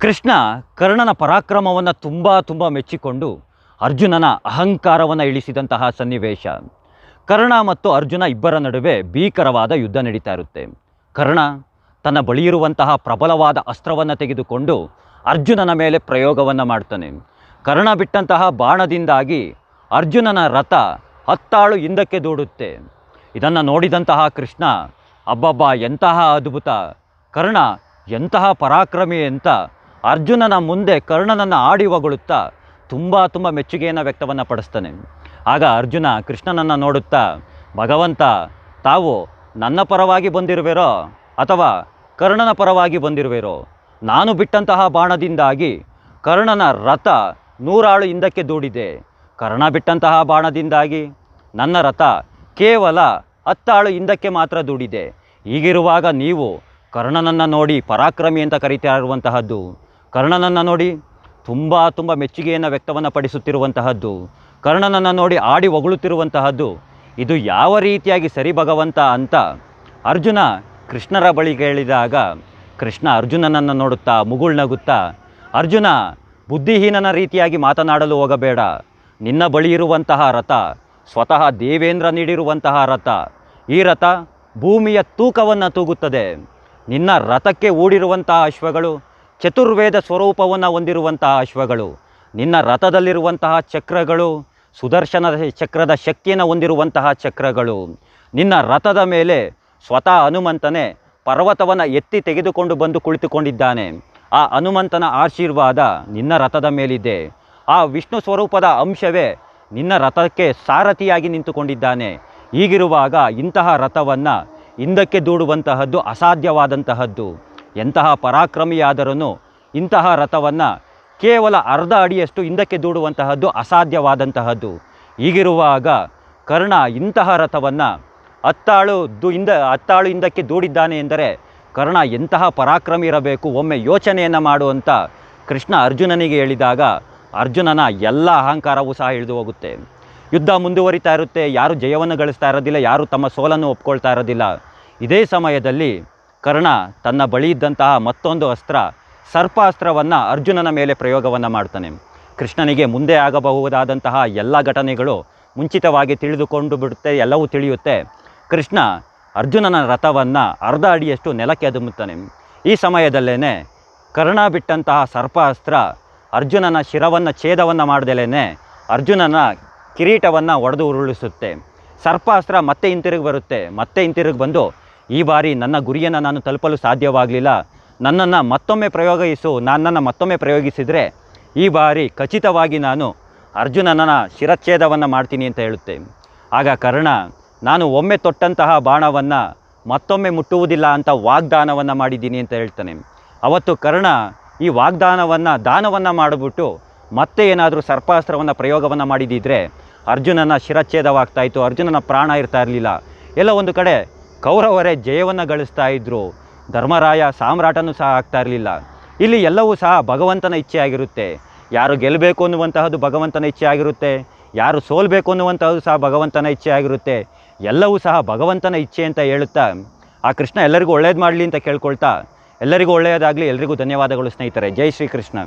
ಕೃಷ್ಣ ಕರ್ಣನ ಪರಾಕ್ರಮವನ್ನು ತುಂಬ ತುಂಬ ಮೆಚ್ಚಿಕೊಂಡು ಅರ್ಜುನನ ಅಹಂಕಾರವನ್ನು ಇಳಿಸಿದಂತಹ ಸನ್ನಿವೇಶ. ಕರ್ಣ ಮತ್ತು ಅರ್ಜುನ ಇಬ್ಬರ ನಡುವೆ ಭೀಕರವಾದ ಯುದ್ಧ ನಡೀತಾ ಇರುತ್ತೆ. ಕರ್ಣ ತನ್ನ ಬಳಿಯಿರುವಂತಹ ಪ್ರಬಲವಾದ ಅಸ್ತ್ರವನ್ನು ತೆಗೆದುಕೊಂಡು ಅರ್ಜುನನ ಮೇಲೆ ಪ್ರಯೋಗವನ್ನು ಮಾಡ್ತಾನೆ. ಕರ್ಣ ಬಿಟ್ಟಂತಹ ಬಾಣದಿಂದಾಗಿ ಅರ್ಜುನನ ರಥ ಹತ್ತಾಳು ಹಿಂದಕ್ಕೆ ದೂಡುತ್ತೆ. ಇದನ್ನು ನೋಡಿದಂತಹ ಕೃಷ್ಣ, ಅಬ್ಬಬ್ಬ, ಎಂತಹ ಅದ್ಭುತ! ಕರ್ಣ, ಎಂತಹ ಪರಾಕ್ರಮಿ ಅಂತ ಅರ್ಜುನನ ಮುಂದೆ ಕರ್ಣನನ್ನು ಆಡಿ ಹೊಗಳುತ್ತಾ ತುಂಬ ತುಂಬ ಮೆಚ್ಚುಗೆಯನ್ನು ವ್ಯಕ್ತವನ್ನು ಪಡಿಸ್ತಾನೆ. ಆಗ ಅರ್ಜುನ ಕೃಷ್ಣನನ್ನು ನೋಡುತ್ತಾ, ಭಗವಂತ, ತಾವು ನನ್ನ ಪರವಾಗಿ ಬಂದಿರುವೆರೋ ಅಥವಾ ಕರ್ಣನ ಪರವಾಗಿ ಬಂದಿರುವೆರೋ? ನಾನು ಬಿಟ್ಟಂತಹ ಬಾಣದಿಂದಾಗಿ ಕರ್ಣನ ರಥ ನೂರಾಳು ಹಿಂದಕ್ಕೆ ದೂಡಿದೆ. ಕರ್ಣ ಬಿಟ್ಟಂತಹ ಬಾಣದಿಂದಾಗಿ ನನ್ನ ರಥ ಕೇವಲ ಹತ್ತಾಳು ಹಿಂದಕ್ಕೆ ಮಾತ್ರ ದೂಡಿದೆ. ಹೀಗಿರುವಾಗ ನೀವು ಕರ್ಣನನ್ನು ನೋಡಿ ಪರಾಕ್ರಮಿ ಅಂತ ಕರೀತಾ ಇರುವಂತಹದ್ದು. ಕರ್ಣನನ್ನು ನೋಡಿ ತುಂಬ ತುಂಬ ಮೆಚ್ಚುಗೆಯನ್ನು ವ್ಯಕ್ತವನ್ನು ಪಡಿಸುತ್ತಿರುವಂತಹದ್ದು. ಕರ್ಣನನ್ನು ನೋಡಿ ಆಡಿ ಹೊಗಳುತ್ತಿರುವಂತಹದ್ದು. ಇದು ಯಾವ ರೀತಿಯಾಗಿ ಸರಿ ಭಗವಂತ ಅಂತ ಅರ್ಜುನ ಕೃಷ್ಣರ ಬಳಿ ಕೇಳಿದಾಗ ಕೃಷ್ಣ ಅರ್ಜುನನನ್ನು ನೋಡುತ್ತಾ ಮುಗುಳ್ನಗುತ್ತಾ ಅರ್ಜುನ, ಬುದ್ಧಿಹೀನನ ರೀತಿಯಾಗಿ ಮಾತನಾಡಲು ಹೋಗಬೇಡ. ನಿನ್ನ ಬಳಿ ಇರುವಂತಹ ರಥ, ಸ್ವತಃ ದೇವೇಂದ್ರ ನೀಡಿರುವಂತಹ ರಥ. ಈ ರಥ ಭೂಮಿಯ ತೂಕವನ್ನು ತೂಗುತ್ತದೆ. ನಿನ್ನ ರಥಕ್ಕೆ ಓಡಿರುವಂತಹ ಅಶ್ವಗಳು ಚತುರ್ವೇದ ಸ್ವರೂಪವನ್ನು ಹೊಂದಿರುವಂತಹ ಅಶ್ವಗಳು, ನಿನ್ನ ರಥದಲ್ಲಿರುವಂತಹ ಚಕ್ರಗಳು ಸುದರ್ಶನ ಚಕ್ರದ ಶಕ್ತಿಯನ್ನು ಹೊಂದಿರುವಂತಹ ಚಕ್ರಗಳು, ನಿನ್ನ ರಥದ ಮೇಲೆ ಸ್ವತಃ ಹನುಮಂತನೇ ಪರ್ವತವನ್ನು ಎತ್ತಿ ತೆಗೆದುಕೊಂಡು ಬಂದು ಕುಳಿತುಕೊಂಡಿದ್ದಾನೆ. ಆ ಹನುಮಂತನ ಆಶೀರ್ವಾದ ನಿನ್ನ ರಥದ ಮೇಲಿದೆ. ಆ ವಿಷ್ಣು ಸ್ವರೂಪದ ಅಂಶವೇ ನಿನ್ನ ರಥಕ್ಕೆ ಸಾರಥಿಯಾಗಿ ನಿಂತುಕೊಂಡಿದ್ದಾನೆ. ಹೀಗಿರುವಾಗ ಇಂತಹ ರಥವನ್ನು ಹಿಂದಕ್ಕೆ ದೂಡುವಂತಹದ್ದು ಅಸಾಧ್ಯವಾದಂತಹದ್ದು. ಎಂತಹ ಪರಾಕ್ರಮಿಯಾದರೂ ಇಂತಹ ರಥವನ್ನು ಕೇವಲ ಅರ್ಧ ಅಡಿಯಷ್ಟು ಹಿಂದಕ್ಕೆ ದೂಡುವಂತಹದ್ದು ಅಸಾಧ್ಯವಾದಂತಹದ್ದು. ಹೀಗಿರುವಾಗ ಕರ್ಣ ಇಂತಹ ರಥವನ್ನು ಹತ್ತಾಳು ದು ಹಿಂದ, ಹತ್ತಾಳು ಹಿಂದಕ್ಕೆ ದೂಡಿದ್ದಾನೆ ಎಂದರೆ ಕರ್ಣ ಎಂತಹ ಪರಾಕ್ರಮಿ ಇರಬೇಕು, ಒಮ್ಮೆ ಯೋಚನೆಯನ್ನು ಮಾಡುವಂತ ಕೃಷ್ಣ ಅರ್ಜುನನಿಗೆ ಹೇಳಿದಾಗ ಅರ್ಜುನನ ಎಲ್ಲ ಅಹಂಕಾರವೂ ಸಹ ಇಳಿದು ಹೋಗುತ್ತೆ. ಯುದ್ಧ ಮುಂದುವರಿತಾ ಇರುತ್ತೆ, ಯಾರು ಜಯವನ್ನು ಗಳಿಸ್ತಾ ಇರೋದಿಲ್ಲ, ಯಾರು ತಮ್ಮ ಸೋಲನ್ನು ಒಪ್ಕೊಳ್ತಾ ಇರೋದಿಲ್ಲ. ಇದೇ ಸಮಯದಲ್ಲಿ ಕರ್ಣ ತನ್ನ ಬಳಿ ಇದ್ದಂತಹ ಮತ್ತೊಂದು ಅಸ್ತ್ರ ಸರ್ಪಾಸ್ತ್ರವನ್ನು ಅರ್ಜುನನ ಮೇಲೆ ಪ್ರಯೋಗವನ್ನು ಮಾಡ್ತಾನೆ. ಕೃಷ್ಣನಿಗೆ ಮುಂದೆ ಆಗಬಹುದಾದಂತಹ ಎಲ್ಲ ಘಟನೆಗಳು ಮುಂಚಿತವಾಗಿ ತಿಳಿದುಕೊಂಡು ಬಿಡುತ್ತೆ, ಎಲ್ಲವೂ ತಿಳಿಯುತ್ತೆ. ಕೃಷ್ಣ ಅರ್ಜುನನ ರಥವನ್ನು ಅರ್ಧ ಅಡಿಯಷ್ಟು ನೆಲಕ್ಕೆ ಅದುಮುತ್ತಾನೆ. ಈ ಸಮಯದಲ್ಲೇ ಕರ್ಣ ಬಿಟ್ಟಂತಹ ಸರ್ಪಾಸ್ತ್ರ ಅರ್ಜುನನ ಶಿರವನ್ನು ಛೇದವನ್ನು ಮಾಡದಲೇ ಅರ್ಜುನನ ಕಿರೀಟವನ್ನು ಒಡೆದು ಉರುಳಿಸುತ್ತೆ. ಸರ್ಪಾಸ್ತ್ರ ಮತ್ತೆ ಹಿಂತಿರುಗಿ ಬರುತ್ತೆ, ಮತ್ತೆ ಹಿಂತಿರುಗಿ ಬಂದು ಈ ಬಾರಿ ನನ್ನ ಗುರಿಯನ್ನು ನಾನು ತಲುಪಲು ಸಾಧ್ಯವಾಗಲಿಲ್ಲ. ನನ್ನನ್ನು ಮತ್ತೊಮ್ಮೆ ಪ್ರಯೋಗಿಸು, ನನ್ನನ್ನು ಮತ್ತೊಮ್ಮೆ ಪ್ರಯೋಗಿಸಿದರೆ ಈ ಬಾರಿ ಖಚಿತವಾಗಿ ನಾನು ಅರ್ಜುನನ ಶಿರಚ್ಛೇದವನ್ನು ಮಾಡ್ತೀನಿ ಅಂತ ಹೇಳುತ್ತೆ ಆಗ ಕರ್ಣ, ನಾನು ಒಮ್ಮೆ ತೊಟ್ಟಂತಹ ಬಾಣವನ್ನು ಮತ್ತೊಮ್ಮೆ ಮುಟ್ಟುವುದಿಲ್ಲ ಅಂತ ವಾಗ್ದಾನವನ್ನು ಮಾಡಿದ್ದೀನಿ ಅಂತ ಹೇಳ್ತಾನೆ. ಅವತ್ತು ಕರ್ಣ ಈ ವಾಗ್ದಾನವನ್ನು, ದಾನವನ್ನು ಮಾಡಿಬಿಟ್ಟು ಮತ್ತೆ ಏನಾದರೂ ಸರ್ಪಾಸ್ತ್ರವನ್ನು ಪ್ರಯೋಗವನ್ನು ಮಾಡಿದಿದ್ರೆ ಅರ್ಜುನನ ಶಿರಚ್ಛೇದವಾಗ್ತಾಯಿತ್ತು ಅರ್ಜುನನ ಪ್ರಾಣ ಇರ್ತಾ ಇರಲಿಲ್ಲ. ಎಲ್ಲ ಒಂದು ಕಡೆ ಕೌರವರೇ ಜಯವನ್ನು ಗಳಿಸ್ತಾ ಇದ್ದರು ಧರ್ಮರಾಯ ಸಾಮ್ರಾಟನೂ ಸಹ ಆಗ್ತಾ ಇರಲಿಲ್ಲ. ಇಲ್ಲಿ ಎಲ್ಲವೂ ಸಹ ಭಗವಂತನ ಇಚ್ಛೆ ಆಗಿರುತ್ತೆ. ಯಾರು ಗೆಲ್ಲಬೇಕು ಅನ್ನುವಂತಹದ್ದು ಭಗವಂತನ ಇಚ್ಛೆ ಆಗಿರುತ್ತೆ. ಯಾರು ಸೋಲ್ಬೇಕು ಅನ್ನುವಂಥದ್ದು ಸಹ ಭಗವಂತನ ಇಚ್ಛೆ ಆಗಿರುತ್ತೆ. ಎಲ್ಲವೂ ಸಹ ಭಗವಂತನ ಇಚ್ಛೆ ಅಂತ ಹೇಳುತ್ತಾ, ಆ ಕೃಷ್ಣ ಎಲ್ಲರಿಗೂ ಒಳ್ಳೇದು ಮಾಡಲಿ ಅಂತ ಕೇಳ್ಕೊಳ್ತಾ, ಎಲ್ಲರಿಗೂ ಒಳ್ಳೆಯದಾಗಲಿ, ಎಲ್ರಿಗೂ ಧನ್ಯವಾದಗಳು ಸ್ನೇಹಿತರೆ. ಜೈ ಶ್ರೀಕೃಷ್ಣ.